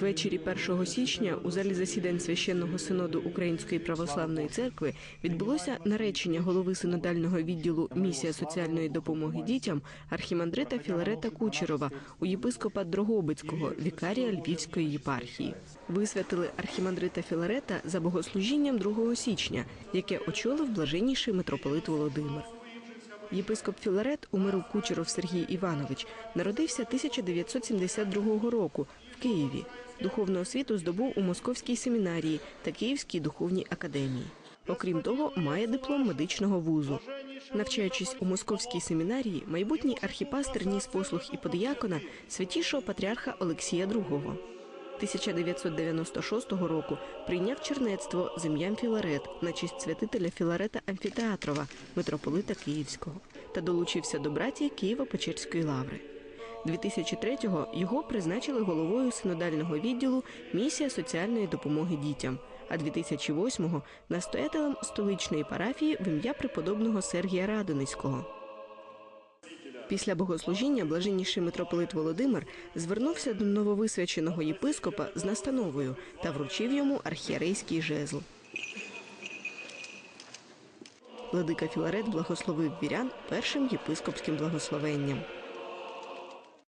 Ввечері 1 січня у залі засідань священного синоду Української православної церкви відбулося наречення голови синодального відділу місія соціальної допомоги дітям архімандрита Філарета Кучерова у єпископа Дрогобицького, вікарія Львівської єпархії. Висвятили архімандрита Філарета за богослужінням 2 січня, яке очолив блаженніший митрополит Володимир. Єпископ Філарет Умиру Кучеров Сергій Іванович народився 1972 року Києві. Духовну освіту здобув у Московській семінарії та Київській духовній академії. Окрім того, має диплом медичного вузу. Навчаючись у московській семінарії, майбутній архіпастер ніс послуг і подіякона святішого патріарха Олексія II. 1996 року прийняв чернецтво з Філарет на честь святителя Філарета Амфітеатрова, митрополита Київського, та долучився до братії Києво-Печерської лаври. 2003-го його призначили головою синодального відділу місія соціальної допомоги дітям, а 2008-го – настоятелем столичної парафії в ім'я преподобного Сергія Радоницького. Після богослужіння блаженніший митрополит Володимир звернувся до нововисвяченого єпископа з настановою та вручив йому архієрейський жезл. Владика Філарет благословив вірян першим єпископським благословенням.